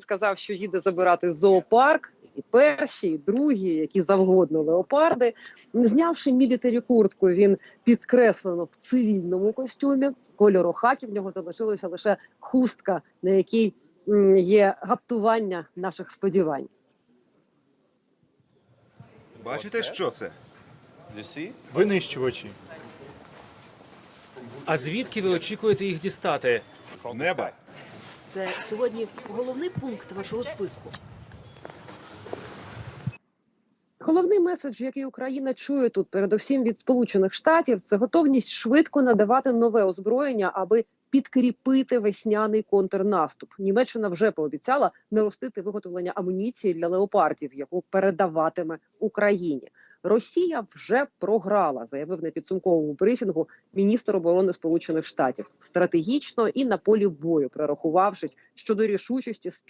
сказав, що їде забирати зоопарк. І перші, і другі, які завгодно леопарди. Знявши мілітарі куртку, він підкреслено в цивільному костюмі. Кольору хакі в нього залишилася лише хустка, на якій є гаптування наших сподівань. Бачите, що це? Винищувачі. А звідки ви очікуєте їх дістати? З неба. Це сьогодні головний пункт вашого списку. Головний меседж, який Україна чує тут, передусім від Сполучених Штатів, це готовність швидко надавати нове озброєння, аби підкріпити весняний контрнаступ. Німеччина вже пообіцяла наростити виготовлення амуніції для леопардів, яку передаватиме Україні. Росія вже програла, заявив на підсумковому брифінгу міністр оборони Сполучених Штатів стратегічно і на полі бою, прорахувавшись щодо рішучості спільно.